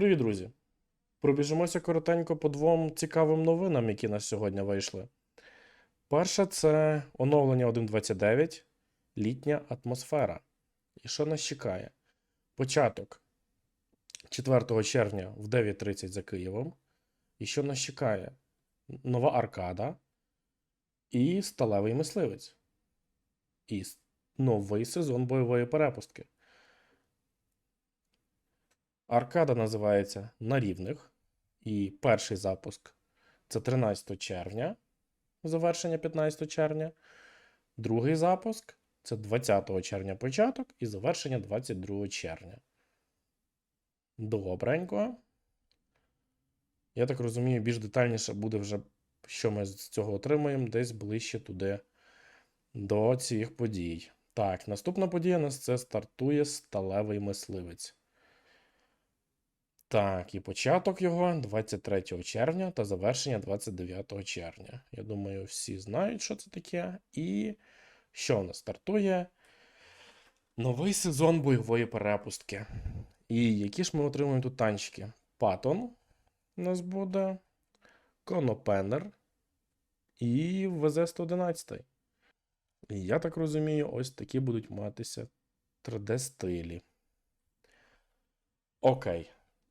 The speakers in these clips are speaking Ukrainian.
Привіт, друзі! Пробіжимося коротенько по двом цікавим новинам, які на сьогодні вийшли. Перше це оновлення 1.29, літня атмосфера. І що нас чекає? Початок 4 червня в 9.30 за Києвом. І що нас чекає? Нова аркада і сталевий мисливець. І новий сезон бойової перепустки. Аркада називається На рівних. І перший запуск це 13 червня, завершення 15 червня. Другий запуск це 20 червня початок і завершення 22 червня. Добренько. Я так розумію, більш детальніше буде вже, що ми з цього отримаємо, десь ближче туди до цих подій. Так, наступна подія у нас це стартує сталевий мисливець. Так, і початок його 23 червня та завершення 29 червня. Я думаю, всі знають, що це таке. І що в нас стартує? Новий сезон бойової перепустки. І які ж ми отримуємо тут танчики? Патон у нас буде, Конопенер і ВЗ-111. І я так розумію, ось такі будуть матися 3D-стилі. Окей.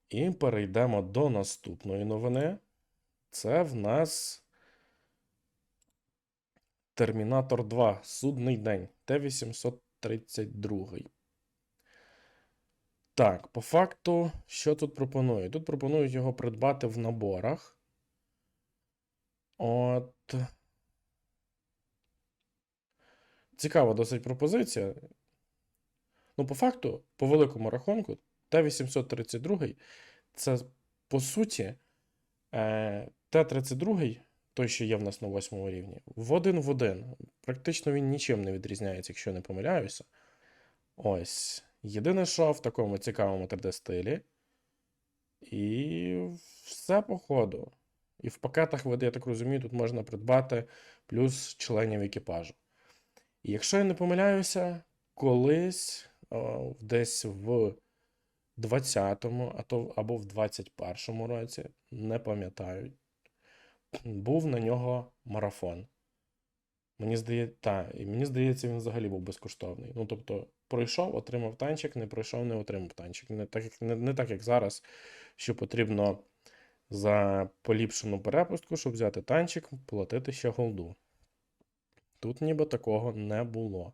І перейдемо до наступної новини. Це в нас Термінатор 2. Судний день. Т-832. Так, по факту, що тут пропонують? Тут пропонують його придбати в наборах. От. Цікава досить пропозиція. Ну, по факту, по великому рахунку, Т-832 це, по суті, е, Т-32, той, що є в нас на восьмому рівні, в один в один. Практично він нічим не відрізняється, якщо не помиляюся. Ось. Єдине, що в такому цікавому 3D-стилі. І все по ходу. І в пакетах, я так розумію, тут можна придбати плюс членів екіпажу. І якщо я не помиляюся, колись о, десь в 20-му, а то або в 21-му році, не пам'ятаю, був на нього марафон. Мені здається, та, і мені здається, він взагалі був безкоштовний. Ну, тобто, пройшов, отримав танчик, не пройшов, не отримав танчик. Не так, як- не, не так, як зараз, що потрібно за поліпшену перепустку, щоб взяти танчик, платити ще голду. Тут ніби такого не було.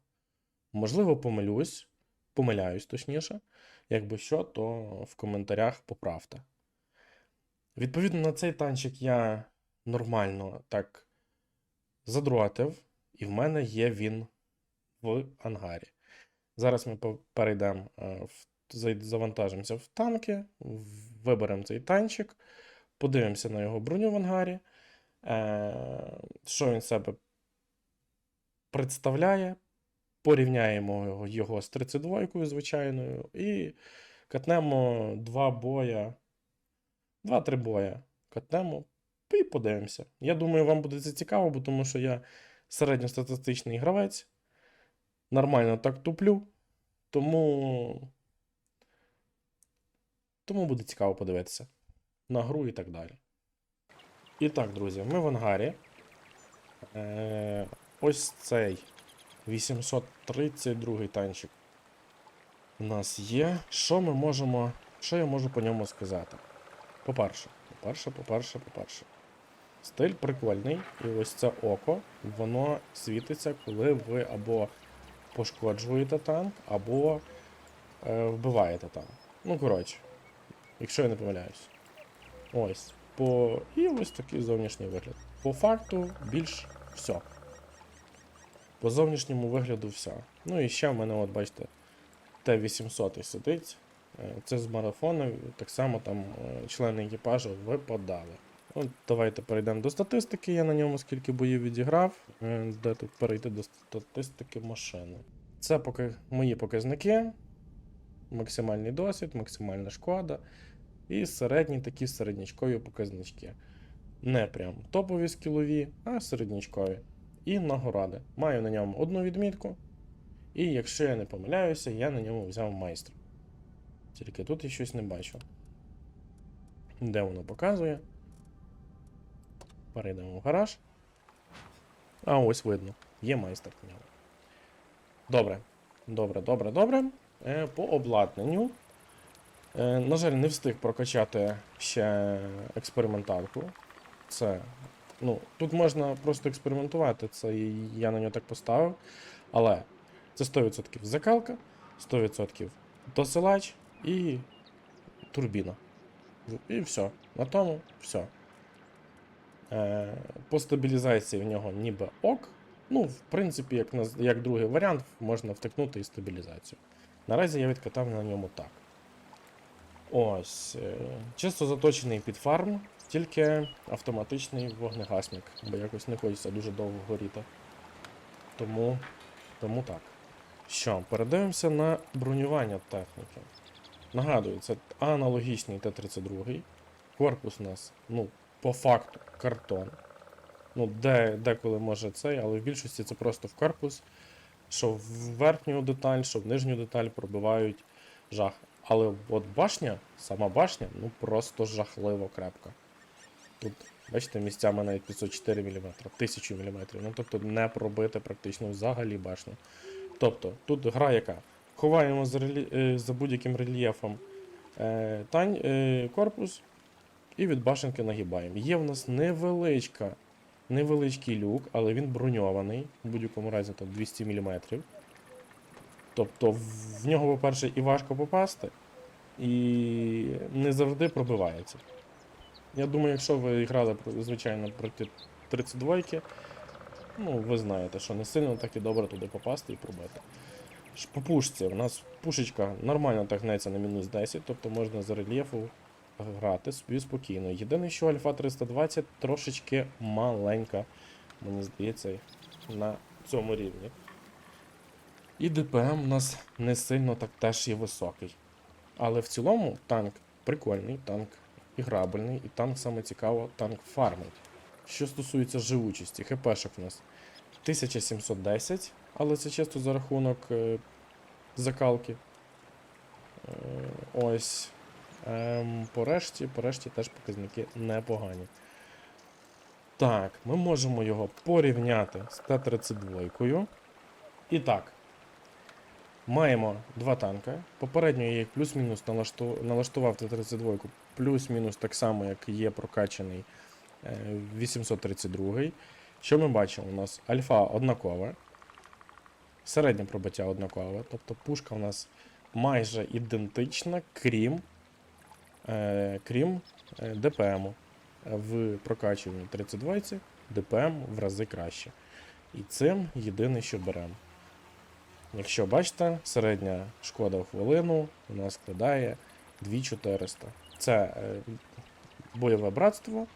Можливо, помилюсь, помиляюсь точніше. Якби що, то в коментарях поправте. Відповідно на цей танчик я нормально так задротив, і в мене є він в ангарі. Зараз ми перейдемо, е, завантажимося в танки, виберемо цей танчик, подивимося на його броню в ангарі, е, що він себе представляє, порівняємо його, з 32-кою звичайною, і катнемо два боя, два-три боя катнемо і подивимося. Я думаю, вам буде це цікаво, бо тому що я середньостатистичний гравець, нормально так туплю, тому. Тому буде цікаво подивитися на гру і так далі. І так, друзі, ми в ангарі. Е, ось цей 832 танчик у нас є. Що ми можемо. Що я можу по ньому сказати? По-перше, по-перше, по-перше, по-перше. Стиль прикольний, і ось це око, воно світиться, коли ви або пошкоджуєте танк, або е, вбиваєте танк. Ну, коротше, якщо я не помиляюсь. Ось. По... І ось такий зовнішній вигляд. По факту більш все. По зовнішньому вигляду все. Ну і ще в мене, от бачите, Т-800 сидить. Е, Це з марафону, так само там е, члени екіпажу випадали. От давайте перейдемо до статистики. Я на ньому скільки боїв відіграв. Е, Де тут перейти до статистики машини. Це поки мої показники. Максимальний досвід, максимальна шкода. І середні такі середнячкові показнички. Не прям топові скілові, а середнячкові. І нагороди. Маю на ньому одну відмітку. І якщо я не помиляюся, я на ньому взяв майстра. Тільки тут я щось не бачу. Де воно показує? Перейдемо в гараж. А ось видно. Є майстер в ньому. Добре. Добре, добре, добре. Е, по обладнанню. Е, на жаль, не встиг прокачати ще експерименталку. Це. Ну, тут можна просто експериментувати, це я на нього так поставив. Але це 100% закалка, 100% досилач і турбіна. І все. На тому все. Е, по стабілізації в нього ніби ок. Ну, в принципі, як, як другий варіант, можна втикнути і стабілізацію. Наразі я відкатав на ньому так. Ось. е, Чисто заточений під фарм, тільки автоматичний вогнегасник, бо якось не хочеться дуже довго горіти. Тому, тому так. Що, передивимося на бронювання техніки. Нагадую, це аналогічний Т-32. Корпус у нас, ну, по факту, картон. Ну, де, деколи може цей, але в більшості це просто в корпус, що в верхню деталь, що в нижню деталь пробивають жах. Але от башня, сама башня, ну просто жахливо крепка. Тут, бачите, місцями навіть 504 мм, 1000 мм. Ну тобто не пробити практично взагалі башню. Тобто, тут гра яка? Ховаємо за, релі... е, за будь-яким рельєфом е, тань, е, корпус і від башенки нагибаємо. Є в нас невеличка, невеличкий люк, але він броньований, в будь-якому разі там 200 мм. Тобто в нього, по-перше, і важко попасти, і не завжди пробивається. Я думаю, якщо ви грали, звичайно, проти 32-ки, ну, ви знаєте, що не сильно так і добре туди попасти і пробити. По пушці у нас пушечка нормально так гнеться на мінус 10, тобто можна з рельєфу грати собі спокійно. Єдине, що Альфа 320 трошечки маленька, мені здається, на цьому рівні. І ДПМ у нас не сильно так теж є високий. Але в цілому танк прикольний, танк іграбельний, і танк саме цікаво, танк фармить. Що стосується живучості, ХПшок у нас 1710, але це чисто за рахунок е, закалки. Е, ось. Ем, по решті, по решті теж показники непогані. Так, ми можемо його порівняти з Т-32. І так. Маємо два танки. Попередньо я їх плюс-мінус налаштував Т-32, плюс-мінус так само, як є прокачаний е, 832. Що ми бачимо? У нас альфа однакова, середнє пробиття однакове, тобто пушка у нас майже ідентична, крім, е, крім е, ДПМу. В прокачуванні 32 ДПМ в рази краще. І цим єдине, що беремо. Якщо бачите, середня шкода в хвилину у нас складає 2400. Це е, бойове братство.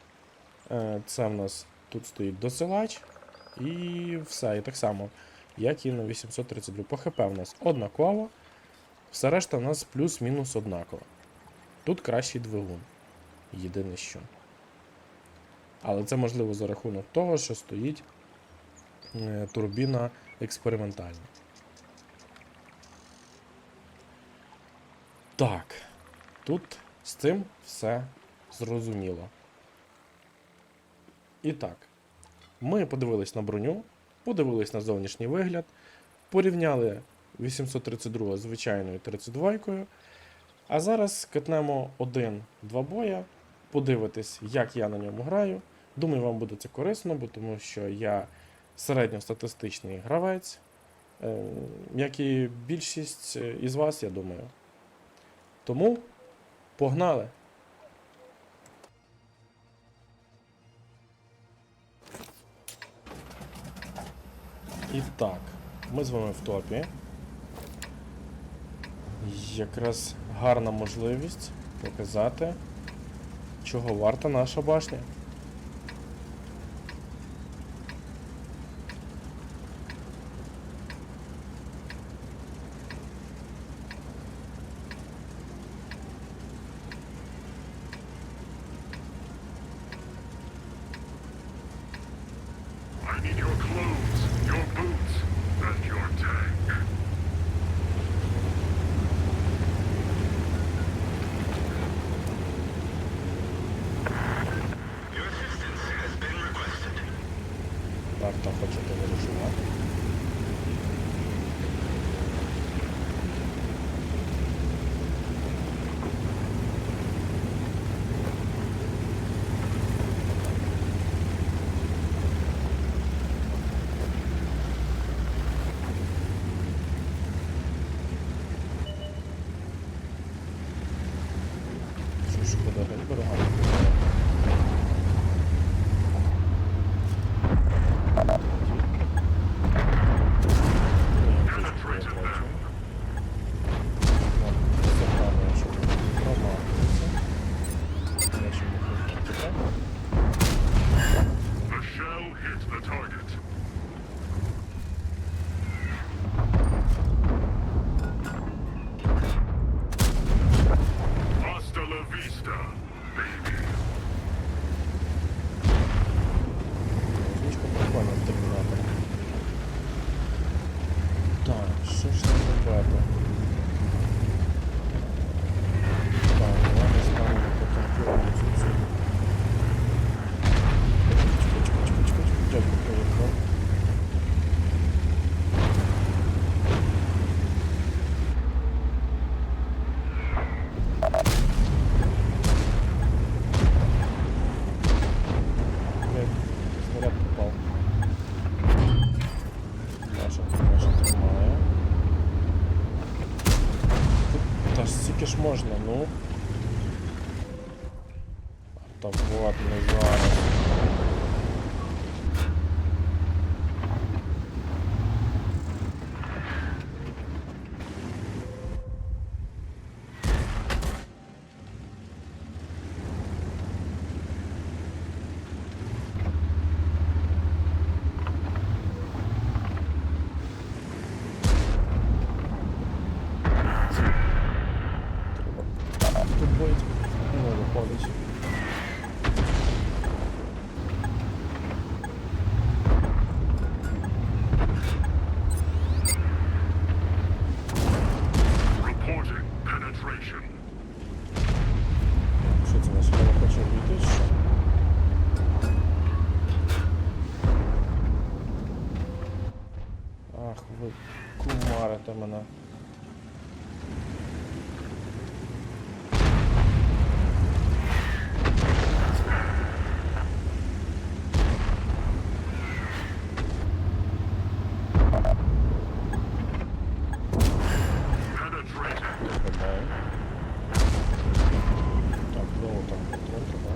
Е, це в нас тут стоїть досилач. І все. І так само, як і на 832. По ХП в нас однаково. Все решта в нас плюс-мінус однаково. Тут кращий двигун. Єдине що. Але це можливо за рахунок того, що стоїть е, турбіна експериментальна. Так, тут з цим все зрозуміло. І так, ми подивились на броню, подивились на зовнішній вигляд, порівняли 832 з звичайною 32 а зараз катнемо один-два боя, подивитись, як я на ньому граю. Думаю, вам буде це корисно, бо тому що я середньостатистичний гравець, е, як і більшість е, із вас, я думаю. Тому погнали! І так, ми з вами в топі. Якраз гарна можливість показати, чого варта наша башня. там почати вирішувати. Locate the target. Ж можна, ну. Не зараз. Треба. Тут боїть. Не виходить. Reporting penetration. Що це нас хіба хоче вийти? Що? Ах, ви кумарите мене. Penetrated. Згадаю. Так, знову там контроль треба.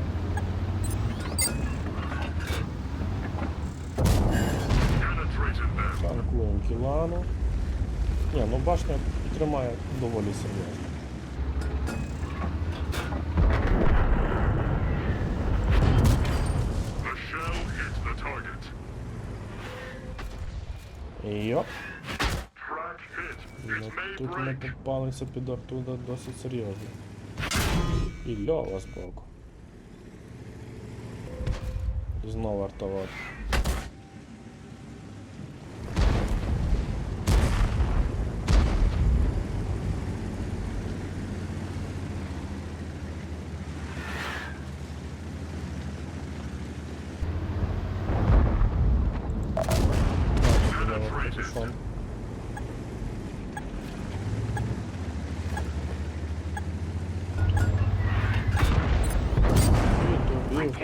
Penetrated them. Танкуємо кілану. Ні, ну башня тримає доволі серйозно. Йоп. Ну, тут ми попалися під артуда досить серйозно. І льова збоку. Знову артоват.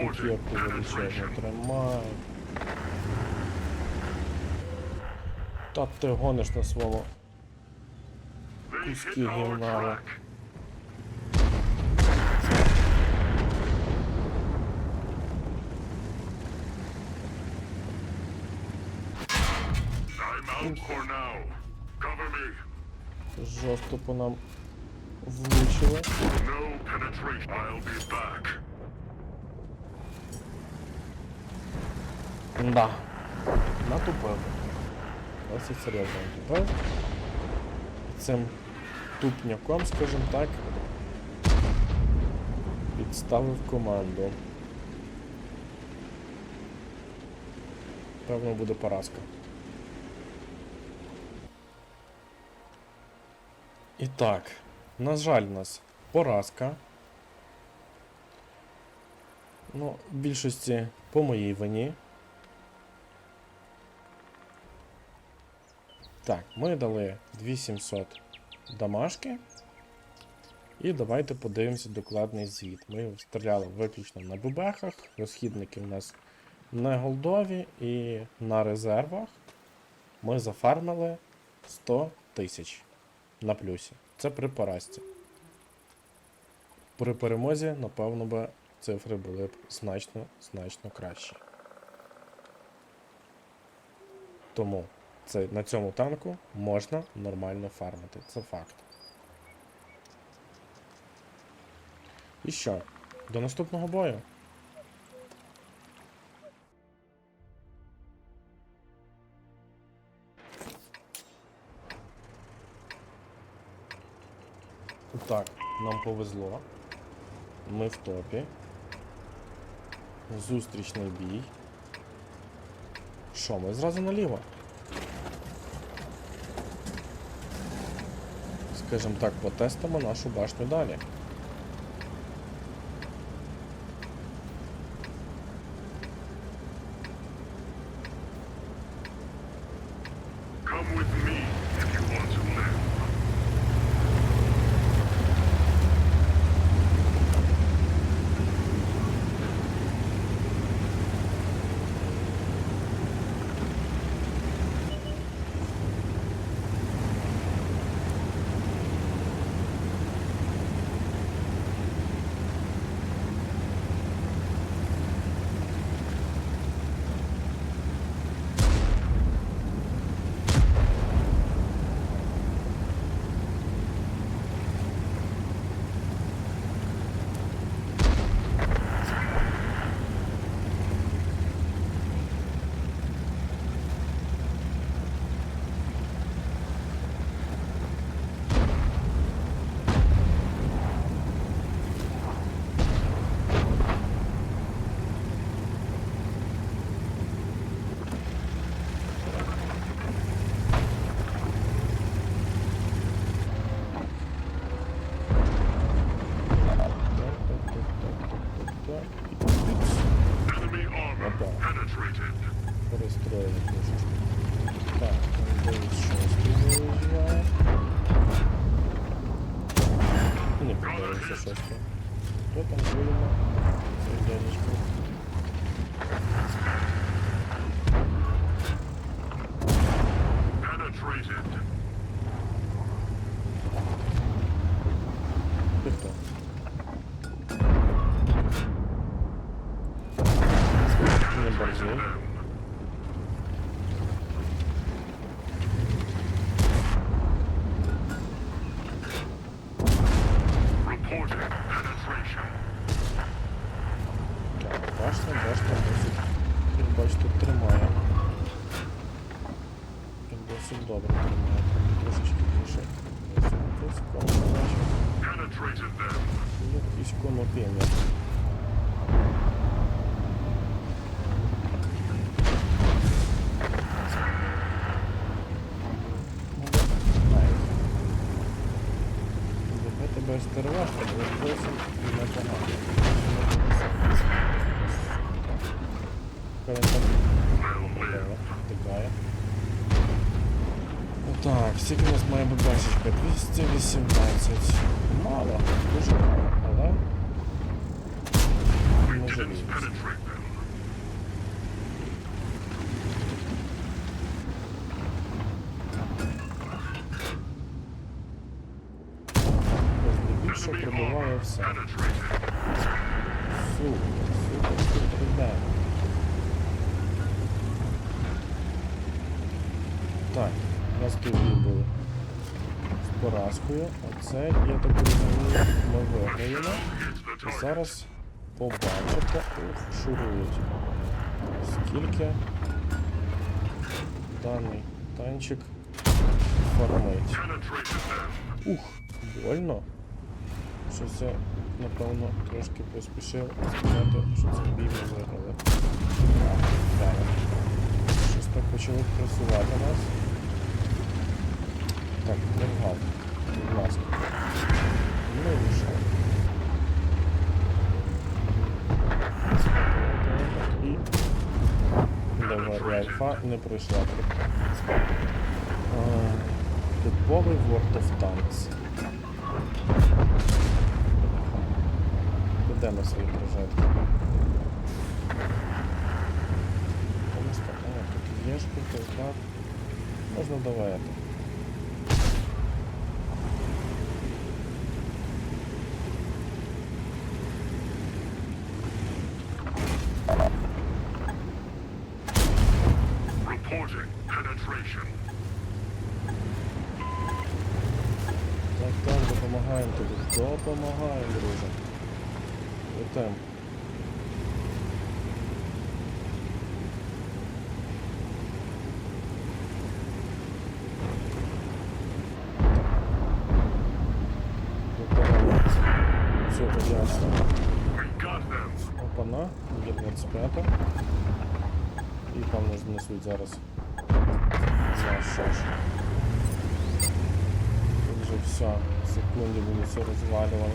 Добив величезну тримає. Та ти гониш на They Куски me. жорстко по нам влучили. No penetration. I'll be back. Да. Натупив. Досить серйозно натупив. Цим тупняком, скажімо так, підставив команду. Певно буде поразка. І так, на жаль, у нас поразка. Ну, в більшості по моїй вині. Так, ми дали 2700 дамашки. І давайте подивимося докладний звіт. Ми стріляли виключно на бубехах, розхідники у нас не голдові і на резервах ми зафармили 100 тисяч на плюсі. Це при поразці. при перемозі, напевно, би цифри були б значно, значно кращі. Тому це, на цьому танку можна нормально фармити. Це факт. І що? До наступного бою. Так, нам повезло. Ми в топі. Зустрічний бій. Що, ми зразу наліво? Скажімо так, потестимо нашу башню далі. Тебе тебе стерваш, але зовсім непогано. Коли так Можливо, втикає. Так, скільки у нас має ББшечка? 218. Мало, дуже мало, Так, у нас тут були з поразкою, а це, я так розумію, ми виграємо. І зараз побачите, ух, шурують. Скільки даний танчик фармить. Ух, больно. Щось я, напевно, трошки поспішив сказати, що це бій ми виграли. Щось так почало пресувати нас. Так, вгад. Будь ласка. Не вийшов. І... Давай, альфа не пройшла. А, Типовий World of Tanks. Ведемо свої прожетки. Тому що, а, тут є шкурка, так. Можна давати. Допомагаємо тобі, допомагаємо, друже. Летим. Вибираємо цього ясно. We got them. Опана, є 25. І певно знесуть зараз. За що ж. Тут вже все. В секунді буде все розвалювано.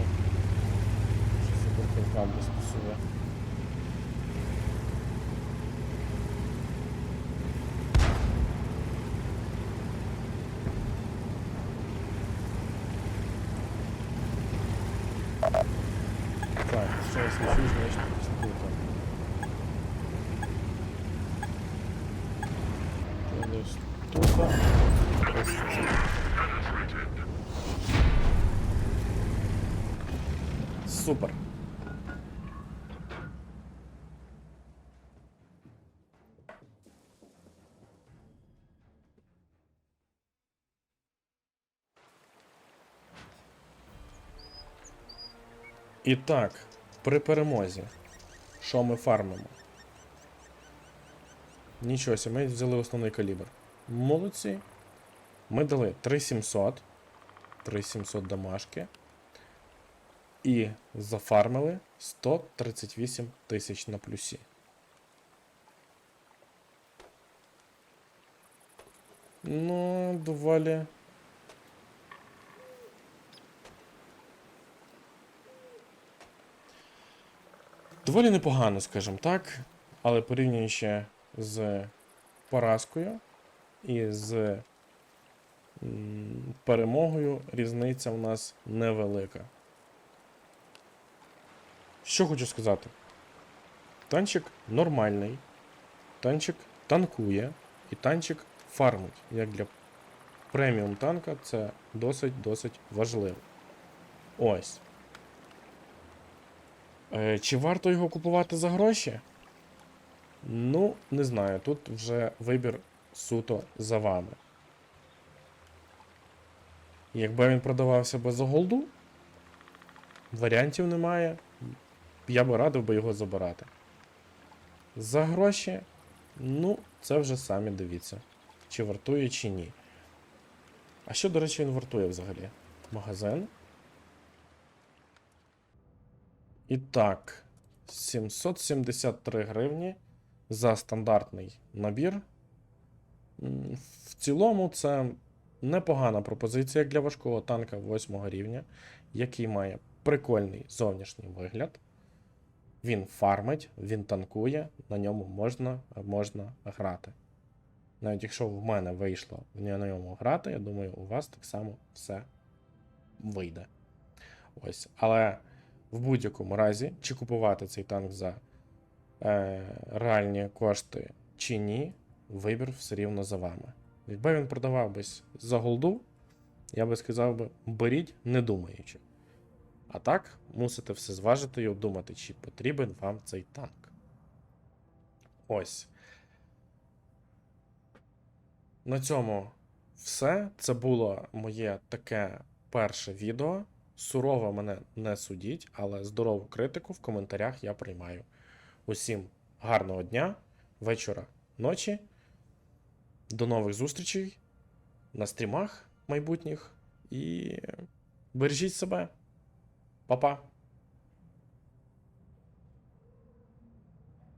Що суперком без стосує. Так, що я слышу, значит, круто. Десь тут. Ось це. Penetrated. Супер. І так, при перемозі. Що ми фармимо? Нічого, ми взяли основний калібр. Молодці. Ми дали 3700. 3700 дамашки. І зафармили 138 тисяч на плюсі. Ну, доволі. Доволі непогано, скажімо так. Але порівнюючи з поразкою і з перемогою, різниця у нас невелика. Що хочу сказати? Танчик нормальний, танчик танкує і танчик фармить. Як для преміум танка це досить-досить важливо. Ось. Е, чи варто його купувати за гроші? Ну, не знаю. Тут вже вибір суто за вами. Якби він продавався без голду, варіантів немає. Я би радив би його забирати. За гроші, ну, це вже самі дивіться, чи вартує, чи ні. А що, до речі, він вартує взагалі? Магазин. І так, 773 гривні за стандартний набір. В цілому, це непогана пропозиція для важкого танка 8 рівня, який має прикольний зовнішній вигляд. Він фармить, він танкує, на ньому можна, можна грати. Навіть якщо в мене вийшло на ньому грати, я думаю, у вас так само все вийде. Ось. Але в будь-якому разі, чи купувати цей танк за е, реальні кошти, чи ні, вибір все рівно за вами. Якби він продавав за голду, я би сказав би, беріть, не думаючи. А так, мусите все зважити і обдумати, чи потрібен вам цей танк. Ось. На цьому все. Це було моє таке перше відео. Сурово мене не судіть, але здорову критику в коментарях я приймаю. Усім гарного дня, вечора, ночі. До нових зустрічей на стрімах майбутніх і бережіть себе. 拜拜。